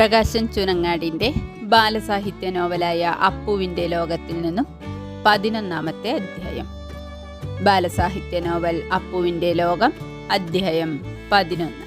പ്രകാശൻ ചുനങ്ങാടിന്റെ ബാലസാഹിത്യ നോവലായ അപ്പുവിന്റെ ലോകത്തിൽ നിന്നും പതിനൊന്നാമത്തെ അധ്യായം. ബാലസാഹിത്യ നോവൽ അപ്പുവിന്റെ ലോകം അധ്യായം പതിനൊന്ന്.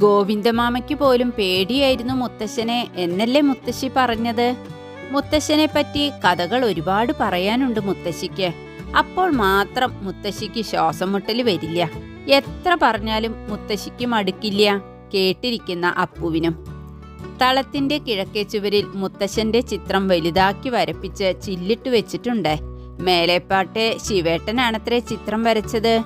ഗോവിന്ദമാമയ്ക്ക് പോലും പേടിയായിരുന്നു മുത്തശ്ശനെ എന്നല്ലേ മുത്തശ്ശി പറഞ്ഞത്? മുത്തശ്ശനെ പറ്റി കഥകൾ ഒരുപാട് പറയാനുണ്ട് മുത്തശ്ശിക്ക്. അപ്പോൾ മാത്രം മുത്തശ്ശിക്ക് ശ്വാസം മുട്ടൽ വരില്ല. എത്ര പറഞ്ഞാലും മുത്തശ്ശിക്ക് മടുക്കില്ല. കേട്ടിരിക്കുന്ന അപ്പുവിനും. തളത്തിന്റെ കിഴക്കേ ചുവരിൽ മുത്തശ്ശന്റെ ചിത്രം വലുതാക്കി വരപ്പിച്ച് ചില്ലിട്ട് വെച്ചിട്ടുണ്ട്. മേലേപ്പാട്ടെ ശിവേട്ടനാണത്രേ ചിത്രം വരച്ചത്.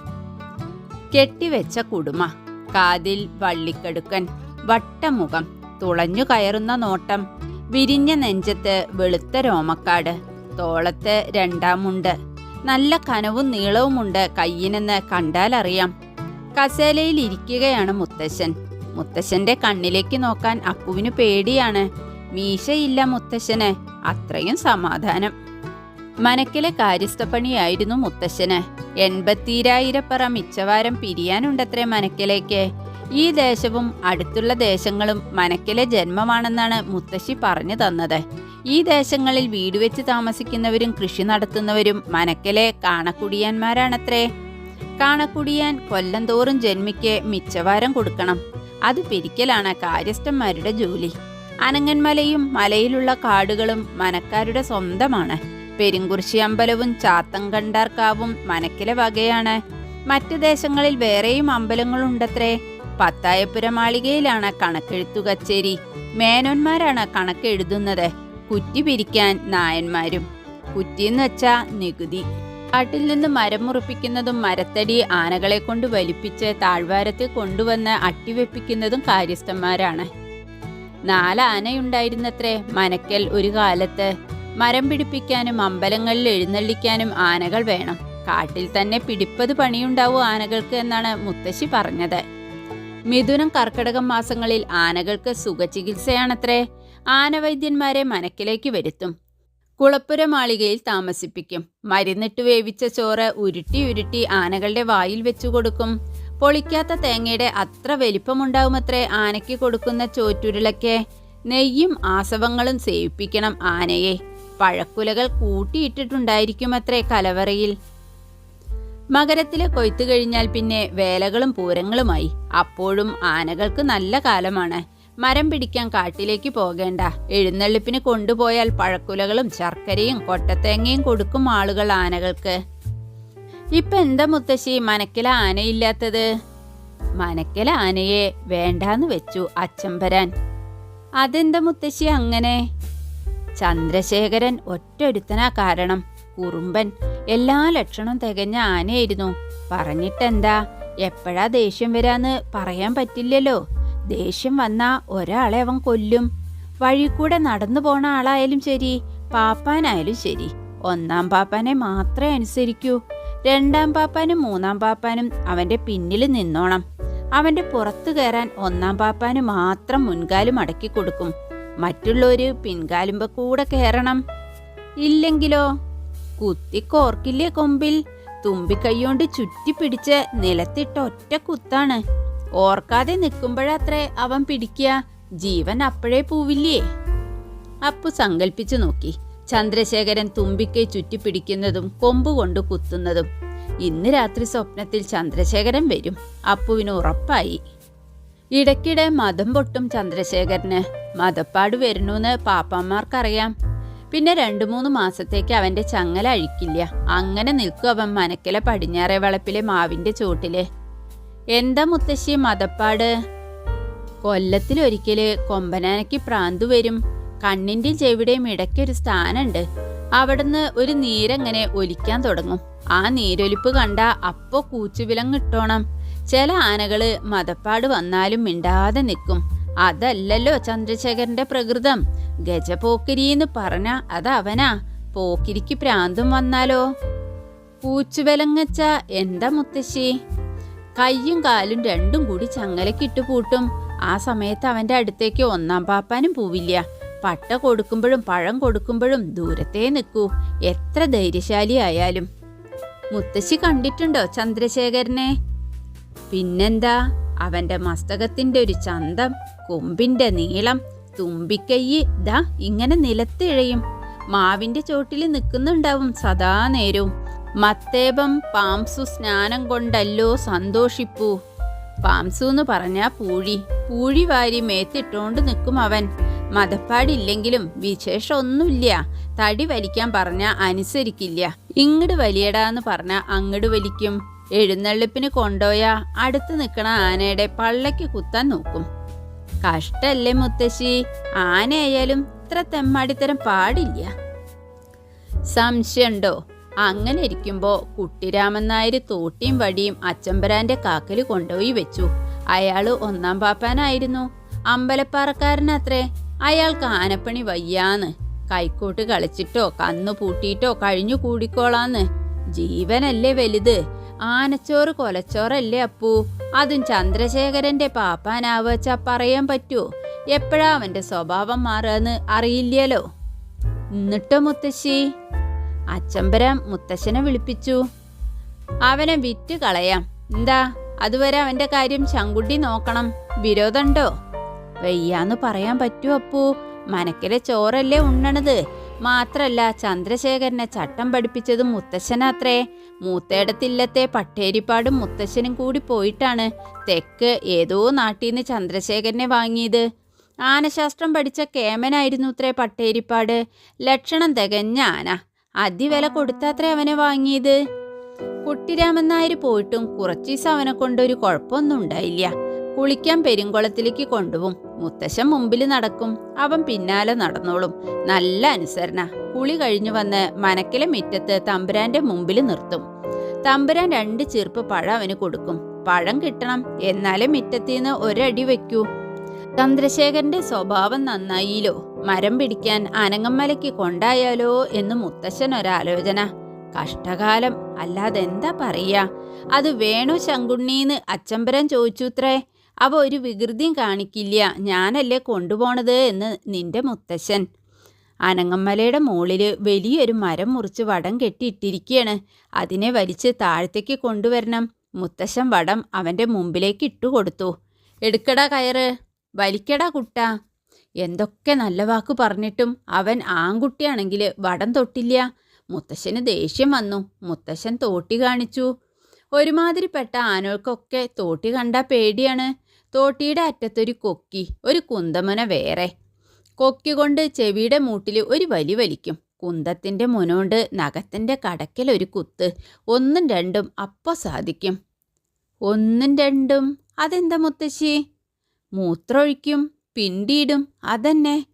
കെട്ടിവെച്ച കുടുമ കാതിൽ വള്ളിക്കടുക്കൻ വട്ടമുഖം തുളഞ്ഞു കയറുന്ന നോട്ടം വിരിഞ്ഞ നെഞ്ചത്ത് വെളുത്ത രോമക്കാട് തോളത്ത് രണ്ടാമുണ്ട് നല്ല കനവും നീളവുമുണ്ട് കയ്യിനെന്ന് കണ്ടാലറിയാം. കസേലയിൽ ഇരിക്കുകയാണ് മുത്തശ്ശൻ. മുത്തശ്ശന്റെ കണ്ണിലേക്ക് നോക്കാൻ അപ്പുവിന് പേടിയാണ്. മീശയില്ല മുത്തശ്ശന്. അത്രയും സമാധാനം. മനക്കിലെ കാര്യസ്ഥപ്പണിയായിരുന്നു മുത്തശ്ശന്. എൺപത്തിരായിരപ്പറ മിച്ചവാരം പിരിയാനുണ്ടത്രേ മനക്കിലേക്ക്. ഈ ദേശവും അടുത്തുള്ള ദേശങ്ങളും മനക്കിലെ ജന്മമാണെന്നാണ് മുത്തശ്ശി പറഞ്ഞു തന്നത്. ഈ ദേശങ്ങളിൽ വീട് വെച്ച് താമസിക്കുന്നവരും കൃഷി നടത്തുന്നവരും മനക്കിലെ കാണക്കുടിയാന്മാരാണത്രേ. കാണക്കുടിയാൻ കൊല്ലം തോറും ജന്മിക്ക് മിച്ചവാരം കൊടുക്കണം. അത് പിരിക്കലാണ് കാര്യസ്ഥന്മാരുടെ ജോലി. അനങ്ങന്മലയും മലയിലുള്ള കാടുകളും മനക്കാരുടെ സ്വന്തമാണ്. പെരുങ്കുറിശി അമ്പലവും ചാത്തങ്കണ്ടാർക്കാവും മനക്കിലെ വകയാണ്. മറ്റു ദേശങ്ങളിൽ വേറെയും അമ്പലങ്ങളുണ്ടത്രേ. പത്തായപ്പുര മാളികയിലാണ് കണക്കെഴുത്തു കച്ചേരി. മേനോന്മാരാണ് കണക്കെഴുതുന്നത്. കുറ്റി പിരിക്കാൻ നായന്മാരും. കുറ്റിയെന്ന് വെച്ചാ നികുതി. കാട്ടിൽ നിന്ന് മരം മുറിപ്പിക്കുന്നതും മരത്തടി ആനകളെ കൊണ്ട് വലിപ്പിച്ച് താഴ്വാരത്തിൽ കൊണ്ടുവന്ന് അട്ടിവെപ്പിക്കുന്നതും കാര്യസ്ഥന്മാരാണ്. നാല് ആനയുണ്ടായിരുന്നത്രേ മനക്കൽ ഒരു കാലത്ത്. മരം പിടിപ്പിക്കാനും അമ്പലങ്ങളിൽ എഴുന്നള്ളിക്കാനും ആനകൾ വേണം. കാട്ടിൽ തന്നെ പിടിപ്പത് പണിയുണ്ടാവും ആനകൾക്ക് എന്നാണ് മുത്തശ്ശി പറഞ്ഞത്. മിഥുനം കർക്കിടകം മാസങ്ങളിൽ ആനകൾക്ക് സുഖചികിത്സയാണത്രേ. ആനവൈദ്യന്മാരെ മനക്കിലേക്ക് വരുത്തും. കുളപ്പുര മാളികയിൽ താമസിപ്പിക്കും. മരുന്നിട്ട് വേവിച്ച ചോറ് ഉരുട്ടി ഉരുട്ടി ആനകളുടെ വായിൽ വെച്ചു കൊടുക്കും. പൊളിക്കാത്ത തേങ്ങയുടെ അത്ര വലിപ്പമുണ്ടാവുമത്രേ ആനയ്ക്ക് കൊടുക്കുന്ന ചോറ്റുരുളയ്ക്ക്. നെയ്യും ആസവങ്ങളും സേവിപ്പിക്കണം ആനയെ. പഴക്കുലകൾ കൂട്ടിയിട്ടിട്ടുണ്ടായിരിക്കും അത്രേ കലവറയിൽ. മകരത്തിലെ കൊയ്ത്തു കഴിഞ്ഞാൽ പിന്നെ വേലകളും പൂരങ്ങളുമായി. അപ്പോഴും ആനകൾക്ക് നല്ല കാലമാണ്. മരം പിടിക്കാൻ കാട്ടിലേക്ക് പോകേണ്ട. എഴുന്നള്ളിപ്പിന് കൊണ്ടുപോയാൽ പഴക്കുലകളും ശർക്കരയും കൊട്ടത്തേങ്ങയും കൊടുക്കും ആളുകൾ ആനകൾക്ക്. ഇപ്പൊ എന്താ മുത്തശ്ശി മനക്കില ആനയില്ലാത്തത്? മനക്കല ആനയെ വേണ്ടാന്ന് വെച്ചു അച്ചമ്പരാൻ അതെന്താ മുത്തശ്ശി അങ്ങനെ? ചന്ദ്രശേഖരൻ ഒറ്റൊരുത്തനാ കാരണം. കുറുമ്പൻ എല്ലാ ലക്ഷണവും തികഞ്ഞ ആനയായിരുന്നു. പറഞ്ഞിട്ടെന്താ? എപ്പോഴാ ദേഷ്യം വരാന്ന് പറയാൻ പറ്റില്ലല്ലോ. ദേഷ്യം വന്നാ ഒരാളെ അവൻ കൊല്ലും. വഴി കൂടെ നടന്നു പോണ ആളായാലും ശരി പാപ്പാനായാലും ശരി. ഒന്നാം പാപ്പാനെ മാത്രമേ അനുസരിക്കൂ. രണ്ടാം പാപ്പാനും മൂന്നാം പാപ്പാനും അവന്റെ പിന്നിൽ നിന്നോണം. അവന്റെ പുറത്തു കയറാൻ ഒന്നാം പാപ്പാന് മാത്രം മുൻകാലും അടക്കി കൊടുക്കും. മറ്റുള്ളവര് പിൻകാലുമ്പ കൂടെ കയറണം. ഇല്ലെങ്കിലോ? കുത്തിക്കോർക്കില്ലേ കൊമ്പിൽ? തുമ്പിക്കൈയോണ്ട് ചുറ്റിപ്പിടിച്ച് നിലത്തിട്ട ഒറ്റ കുത്താണ്. ഓർക്കാതെ നിൽക്കുമ്പോഴത്രേ അവൻ പിടിക്കുക. ജീവൻ അപ്പോഴേ പൂവില്ലേ? അപ്പു സങ്കൽപ്പിച്ചു നോക്കി. ചന്ദ്രശേഖരൻ തുമ്പിക്കൈ ചുറ്റിപ്പിടിക്കുന്നതും കൊമ്പ് കൊണ്ട് കുത്തുന്നതും. ഇന്ന് രാത്രി സ്വപ്നത്തിൽ ചന്ദ്രശേഖരൻ വരും. അപ്പുവിന് ഉറപ്പായി. ഇടയ്ക്കിടെ മതം പൊട്ടും ചന്ദ്രശേഖരന്. മതപ്പാട് വരണൂന്ന് പാപ്പന്മാർക്കറിയാം പിന്നെ രണ്ടു മൂന്ന് മാസത്തേക്ക് അവന്റെ ചങ്ങല അഴിക്കില്ല. അങ്ങനെ നിൽക്കും അവൻ മനക്കിലെ പടിഞ്ഞാറേ വളപ്പിലെ മാവിന്റെ ചോട്ടിൽ. എന്താ മുത്തശ്ശി മതപ്പാട്? കൊല്ലത്തിലൊരിക്കൽ കൊമ്പനാനയ്ക്ക് പ്രാന്തു വരും. കണ്ണിന്റെയും ചെവിടെയും ഇടയ്ക്കൊരു സ്ഥാനമുണ്ട് അവിടുന്ന് ഒരു നീരങ്ങനെ ഒലിക്കാൻ തുടങ്ങും. ആ നീരൊലിപ്പ് കണ്ട അപ്പോ കൂച്ചുവിലങ്ങിട്ടോണം. ചില ആനകൾ മതപ്പാട് വന്നാലും മിണ്ടാതെ നിൽക്കും അതല്ലല്ലോ ചന്ദ്രശേഖരന്റെ പ്രകൃതം. ഗജപോക്കിരിന്ന് പറഞ്ഞ അതവനാ. പോക്കിരിക്ക് പ്രാന്തും വന്നാലോ? പൂച്ചുവിലങ്ങച്ച എന്താ മുത്തശ്ശി? കയ്യും കാലും രണ്ടും കൂടി ചങ്ങലക്കിട്ട് പൂട്ടും. ആ സമയത്ത് അവന്റെ അടുത്തേക്ക് ഒന്നാം പാപ്പാനും പോവില്ല. പട്ട കൊടുക്കുമ്പോഴും പഴം കൊടുക്കുമ്പോഴും ദൂരത്തേ നിൽക്കൂ. എത്ര ധൈര്യശാലി ആയാലും. മുത്തശ്ശി കണ്ടിട്ടുണ്ടോ ചന്ദ്രശേഖരനെ? പിന്നെന്താ? അവന്റെ മസ്തകത്തിന്റെ ഒരു ചന്തം കൊമ്പിന്റെ നീളം തുമ്പിക്കൈ ദാ ഇങ്ങനെ നിലത്തിഴയും. മാവിന്റെ ചോട്ടിൽ നിൽക്കുന്നുണ്ടാവും സദാ നേരവും മത്തേപം പാംസു സ്നാനം കൊണ്ടല്ലോ സന്തോഷിപ്പൂ. പാംസു എന്ന് പറഞ്ഞാ പൂഴി. പൂഴി വാരി മേത്തിട്ടോണ്ട് നിൽക്കും അവൻ. മതപ്പാടില്ലെങ്കിലും വിശേഷമൊന്നുമില്ല. തടി വലിക്കാൻ പറഞ്ഞ അനുസരിക്കില്ല. ഇങ്ങട് വലിയടാ വലിയടാന്ന് പറഞ്ഞ അങ്ങട് വലിക്കും. എഴുന്നള്ളിപ്പിന് കൊണ്ടോയാ അടുത്ത് നിൽക്കണ ആനയുടെ പള്ളയ്ക്ക് കുത്താൻ നോക്കും. കഷ്ടല്ലേ മുത്തശ്ശി. ആനയായാലും ഇത്ര തെമ്മാടിത്തരം പാടില്ല. സംശയമുണ്ടോ? അങ്ങനെ ഇരിക്കുമ്പോ കുട്ടിരാമൻ നായർ തോട്ടിയും വടിയും അച്ചമ്പരാന്റെ കാക്കൽ കൊണ്ടുപോയി വെച്ചു. അയാൾ ഒന്നാം പാപ്പാനായിരുന്നു. അമ്പലപ്പാറക്കാരനത്രേ അയാൾക്ക് ആനപ്പണി വയ്യാന്ന്. കൈക്കോട്ട് കളിച്ചിട്ടോ കന്നു പൂട്ടിയിട്ടോ കഴിഞ്ഞു കൂടിക്കോളാന്ന്. ജീവനല്ലേ വലുത്. ആനച്ചോറ് കൊലച്ചോറല്ലേ അപ്പൂ. അതും ചന്ദ്രശേഖരന്റെ പാപ്പാനാവച്ച പറയാൻ പറ്റുമോ എപ്പോഴാ അവന്റെ സ്വഭാവം മാറുകയെന്ന് അറിയില്ലല്ലോ എന്നിട്ടോ മുത്തശ്ശി? അച്ചമ്പരം മുത്തശ്ശനെ വിളിപ്പിച്ചു. അവനെ വിറ്റ് കളയാം എന്താ? അതുവരെ അവന്റെ കാര്യം ശങ്കുട്ടി നോക്കണം. വിരോധണ്ടോ വയ്യാന്ന് പറയാൻ പറ്റുമോ അപ്പു? മനക്കിലെ ചോറല്ലേ ഉണ്ണണത്. മാത്രല്ല ചന്ദ്രശേഖരനെ ചട്ടം പഠിപ്പിച്ചത് മുത്തശ്ശനാത്രേ. മൂത്തേടത്തില്ലത്തെ പട്ടേരിപ്പാടും മുത്തശ്ശനും കൂടി പോയിട്ടാണ് തെക്ക് ഏതോ നാട്ടിൽ നിന്ന് ചന്ദ്രശേഖരനെ വാങ്ങിയത്. ആനശാസ്ത്രം പഠിച്ച കേമനായിരുന്നു ഇത്രേ പട്ടേരിപ്പാട്. ലക്ഷണം തികഞ്ഞ ആന. അതിവില കൊടുത്താത്രേ അവനെ വാങ്ങിയത്? കുട്ടിരാമൻ പോയിട്ടും ദിവസം അവനെ കൊണ്ടൊരു കുഴപ്പമൊന്നും ഉണ്ടായില്ല കുളിക്കാൻ പെരുങ്കുളത്തിലേക്ക് കൊണ്ടുപോകും. മുത്തശ്ശൻ മുമ്പിൽ നടക്കും. അവൻ പിന്നാലെ നടന്നോളും. നല്ല അനുസരണ. കുളി കഴിഞ്ഞു വന്ന് മനക്കിലെ മുറ്റത്ത് തമ്പുരാന്റെ മുമ്പിൽ നിർത്തും. തമ്പുരാൻ രണ്ട് ചെറുപ്പ് പഴം അവന് കൊടുക്കും. പഴം കിട്ടണം. എന്നാലേ മുറ്റത്തിന്ന് ഒരടി വെക്കൂ ചന്ദ്രശേഖരന്റെ സ്വഭാവം നന്നായില്ലോ. മരം പിടിക്കാൻ അനങ്ങമ്മലയ്ക്ക് കൊണ്ടായാലോ എന്ന് മുത്തശ്ശൻ ഒരാലോചന. കഷ്ടകാലം അല്ലാതെ എന്താ പറയാ? അത് വേണു ശങ്കുണ്ണീന്ന്? അച്ചമ്പരം ചോദിച്ചുത്രേ. അവ ഒരു വികൃതിയും കാണിക്കില്ല. ഞാനല്ലേ കൊണ്ടുപോണത് എന്ന് നിന്റെ മുത്തശ്ശൻ. അനങ്ങമ്മലയുടെ മുകളിൽ വലിയൊരു മരം മുറിച്ച് വടം കെട്ടിയിട്ടിരിക്കുകയാണ് അതിനെ വലിച്ച് താഴത്തേക്ക് കൊണ്ടുവരണം. മുത്തശ്ശൻ വടം അവന്റെ മുമ്പിലേക്ക് ഇട്ടുകൊടുത്തു. എടുക്കടാ കയറ്. വലിക്കടാ കുട്ട. എന്തൊക്കെ നല്ല വാക്ക് പറഞ്ഞിട്ടും അവൻ ആൺകുട്ടിയാണെങ്കിൽ വടം തൊട്ടില്ല. മുത്തശ്ശന് ദേഷ്യം വന്നു. മുത്തശ്ശൻ തോട്ടി കാണിച്ചു. ഒരുമാതിരിപ്പെട്ട ആനകൾക്കൊക്കെ തോട്ടി കണ്ട പേടിയാണ്. തോട്ടിയുടെ അറ്റത്തൊരു കൊക്കി ഒരു കുന്തമുന വേറെ. കൊക്കി കൊണ്ട് ചെവിയുടെ മൂട്ടിൽ ഒരു വലി വലിക്കും. കുന്തത്തിന്റെ മുനോണ്ട് നഖത്തിന്റെ കടക്കൽ ഒരു കുത്ത്. ഒന്നും രണ്ടും അപ്പോൾ സാധിക്കും. ഒന്നും രണ്ടും. അതെന്താ മുത്തശ്ശി? മൂത്രമൊഴിക്കും. പിണ്ടിയിടും. അതന്നെ.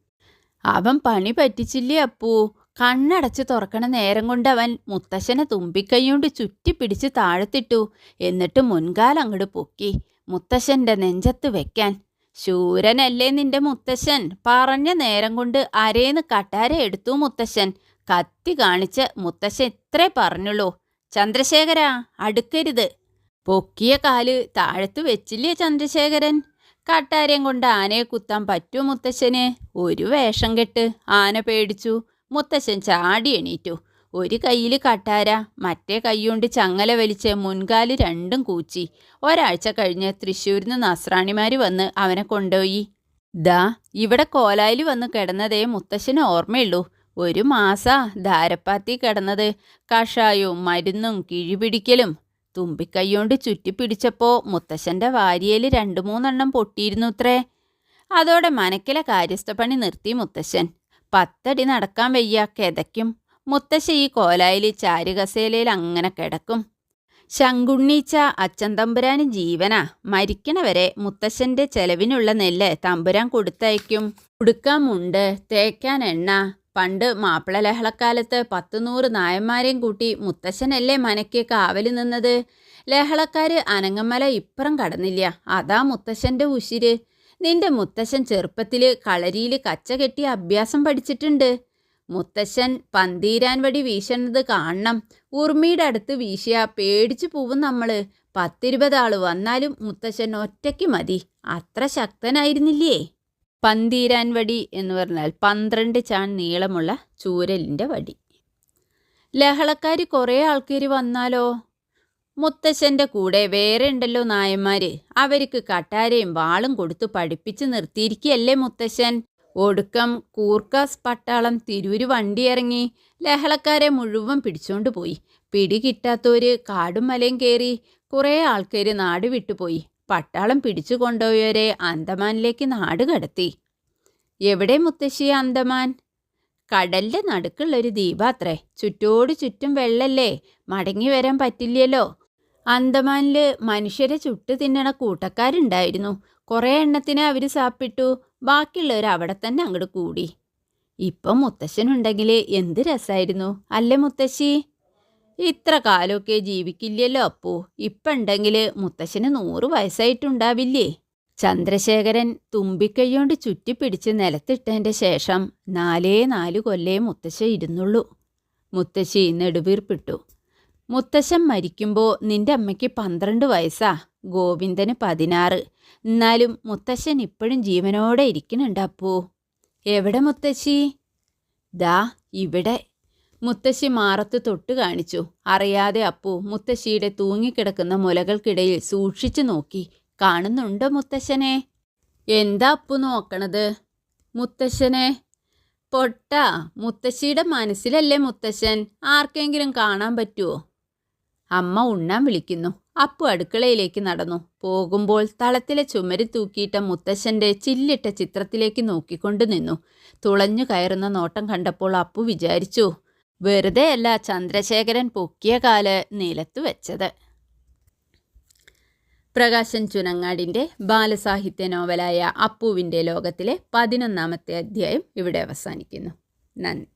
അവൻ പണി പറ്റിച്ചില്ലേ അപ്പൂ. കണ്ണടച്ച് തുറക്കണ നേരം കൊണ്ട് അവൻ മുത്തശ്ശനെ ചുറ്റി ചുറ്റിപ്പിടിച്ച് താഴത്തിട്ടു. എന്നിട്ട് മുൻകാലം അങ്ങോട്ട് പൊക്കി. മുത്തശ്ശന്റെ നെഞ്ചത്ത് വെക്കാൻ. ശൂരനല്ലേ നിന്റെ മുത്തശ്ശൻ? പറഞ്ഞ നേരം കൊണ്ട് അരേന്ന് കട്ടാര എടുത്തു മുത്തശ്ശൻ. കത്തി കാണിച്ച് മുത്തശ്ശൻ ഇത്രേ പറഞ്ഞുള്ളൂ. ചന്ദ്രശേഖര അടുക്കരുത്. പൊക്കിയ കാൽ താഴത്ത് വെച്ചില്ലേ ചന്ദ്രശേഖരൻ? കട്ടാരം കൊണ്ട് ആനയെ കുത്താൻ പറ്റൂ മുത്തശ്ശന്. ഒരു വേഷം കെട്ട് ആന പേടിച്ചു. മുത്തശ്ശൻ ചാടി എണീറ്റു. ഒരു കയ്യിൽ കട്ടാര മറ്റേ കൈകൊണ്ട് ചങ്ങല വലിച്ച് മുൻകാൽ രണ്ടും കൂച്ചി. ഒരാഴ്ച കഴിഞ്ഞ് തൃശ്ശൂരിൽ നിന്ന് നസ്രാണിമാര് വന്ന് അവനെ കൊണ്ടുപോയി. ദാ ഇവിടെ കോലായിൽ വന്ന് കിടന്നതേ മുത്തശ്ശന് ഓർമ്മയുള്ളൂ. ഒരു മാസാ ധാരപ്പാത്തി കിടന്നത്. കഷായവും മരുന്നും കിഴിപിടിക്കലും തുമ്പിക്കൈകൊണ്ട് ചുറ്റിപ്പിടിച്ചപ്പോ മുത്തശ്ശന്റെ വാരിയയിൽ രണ്ടു മൂന്നെണ്ണം പൊട്ടിയിരുന്നു ഇത്രേ. അതോടെ മനക്കിലെ കാര്യസ്ഥപ്പണി നിർത്തി മുത്തശ്ശൻ. പത്തടി നടക്കാൻ വയ്യ കിതയ്ക്കും. മുത്തശ്ശ ഈ കോലായിൽ ചാരുകസേലയിൽ അങ്ങനെ കിടക്കും. ശങ്കുണ്ണീച്ച അച്ഛൻ തമ്പുരാന് ജീവനാ. മരിക്കണവരെ മുത്തശ്ശന്റെ ചെലവിനുള്ള നെല്ല് തമ്പുരാൻ കൊടുത്തയക്കും ഉടുക്കാൻ മുണ്ട് തേക്കാൻ എണ്ണ. പണ്ട് മാപ്പിള ലഹളക്കാലത്ത് പത്തുനൂറ് നായന്മാരെയും കൂട്ടി മുത്തശ്ശനല്ലേ മനയ്ക്ക് കാവലി നിന്നത്? ലഹളക്കാര് അനങ്ങമല ഇപ്പുറം കടന്നില്ല. അതാ മുത്തശ്ശന്റെ ഉശിര്. നിന്റെ മുത്തശ്ശൻ ചെറുപ്പത്തിൽ കളരിയിൽ കച്ച കെട്ടി അഭ്യാസം പഠിച്ചിട്ടുണ്ട്. മുത്തശ്ശൻ പന്തീരാൻ വടി വീശണത് കാണണം. ഉർമിയുടെ അടുത്ത് വീശിയ പേടിച്ചു പോവും നമ്മൾ പത്തിരുപത് ആൾ വന്നാലും മുത്തശ്ശൻ ഒറ്റയ്ക്ക് മതി. അത്ര ശക്തനായിരുന്നില്ലേ? പന്തീരാൻ വടി എന്ന് പറഞ്ഞാൽ പന്ത്രണ്ട് ചാൺ നീളമുള്ള ചൂരലിന്റെ വടി. ലഹളക്കാർ കുറേ ആൾക്കാർ വന്നാലോ? മുത്തശ്ശന്റെ കൂടെ വേറെ ഉണ്ടല്ലോ നായന്മാർ അവർക്ക് കട്ടാരയും വാളും കൊടുത്ത് പഠിപ്പിച്ച് നിർത്തിയിരിക്കുകയല്ലേ മുത്തശ്ശൻ ഒടുക്കം കൂർക്കാസ് പട്ടാളം തിരൂര് വണ്ടി ഇറങ്ങി ലഹളക്കാരെ മുഴുവൻ പിടിച്ചോണ്ട് പോയി. പിടി കിട്ടാത്തവർ കാടും മലയും കയറി കുറേ ആൾക്കാർ നാട് വിട്ടുപോയി. പട്ടാളം പിടിച്ചു കൊണ്ടുപോയവരെ അന്തമാനിലേക്ക് നാട് കടത്തി. എവിടെ മുത്തശ്ശി അന്തമാൻ? കടലിന്റെ നടുക്കുള്ളൊരു ദ്വീപാത്രേ. ചുറ്റോട് ചുറ്റും വെള്ളല്ലേ. മടങ്ങി വരാൻ പറ്റില്ലല്ലോ. അന്തമാനിൽ മനുഷ്യരെ ചുട്ട് തിന്നണ കൂട്ടക്കാരുണ്ടായിരുന്നു. കുറേ എണ്ണത്തിന് അവർ സാപ്പിട്ടു. ബാക്കിയുള്ളവർ അവിടെ തന്നെ അങ്ങോട്ട് കൂടി. ഇപ്പം മുത്തശ്ശനുണ്ടെങ്കിൽ എന്ത് രസമായിരുന്നു അല്ലേ മുത്തശ്ശി? ഇത്ര കാലമൊക്കെ ജീവിക്കില്ലല്ലോ അപ്പു. ഇപ്പുണ്ടെങ്കിൽ മുത്തശ്ശന് നൂറ് വയസ്സായിട്ടുണ്ടാവില്ലേ? ചന്ദ്രശേഖരൻ തുമ്പിക്കൈയോണ്ട് ചുറ്റിപ്പിടിച്ച് നിലത്തിട്ടതിന്റെ ശേഷം നാലേ നാല് കൊല്ലേ മുത്തശ്ശ ഇരുന്നുള്ളൂ. മുത്തശ്ശി നെടുവീർപ്പിട്ടു. മുത്തശ്ശൻ മരിക്കുമ്പോൾ നിന്റെ അമ്മയ്ക്ക് പന്ത്രണ്ട് വയസ്സാ. ഗോവിന്ദന് പതിനാറ്. എന്നാലും മുത്തശ്ശൻ ഇപ്പോഴും ജീവനോടെ ഇരിക്കുന്നുണ്ട് അപ്പൂ. എവിടെ മുത്തശ്ശി? ദാ ഇവിടെ. മുത്തശ്ശി മാറത്ത് തൊട്ട് കാണിച്ചു. അറിയാതെ അപ്പു മുത്തശ്ശിയുടെ തൂങ്ങിക്കിടക്കുന്ന മുലകൾക്കിടയിൽ സൂക്ഷിച്ചു നോക്കി. കാണുന്നുണ്ടോ മുത്തശ്ശനെ? എന്താ അപ്പു നോക്കണത്? മുത്തശ്ശനെ? പൊട്ട മുത്തശ്ശിയുടെ മനസ്സിലല്ലേ മുത്തശ്ശൻ? ആർക്കെങ്കിലും കാണാൻ പറ്റുമോ അമ്മ ഉണ്ണാൻ വിളിക്കുന്നു. അപ്പു അടുക്കളയിലേക്ക് നടന്നു. പോകുമ്പോൾ തളത്തിലെ ചുമരി തൂക്കിയിട്ട മുത്തശ്ശന്റെ ചില്ലിട്ട ചിത്രത്തിലേക്ക് നോക്കിക്കൊണ്ട് നിന്നു. തുളഞ്ഞു കയറുന്ന നോട്ടം കണ്ടപ്പോൾ അപ്പു വിചാരിച്ചു വെറുതെയല്ല ചന്ദ്രശേഖരൻ പൊക്കിയ കാൽ നിലത്തു വെച്ചത്. പ്രകാശൻ ചുനങ്ങാടിന്റെ ബാലസാഹിത്യ നോവലായ അപ്പുവിന്റെ ലോകത്തിലെ പതിനൊന്നാമത്തെ അധ്യായം ഇവിടെ അവസാനിക്കുന്നു. നന്ദി.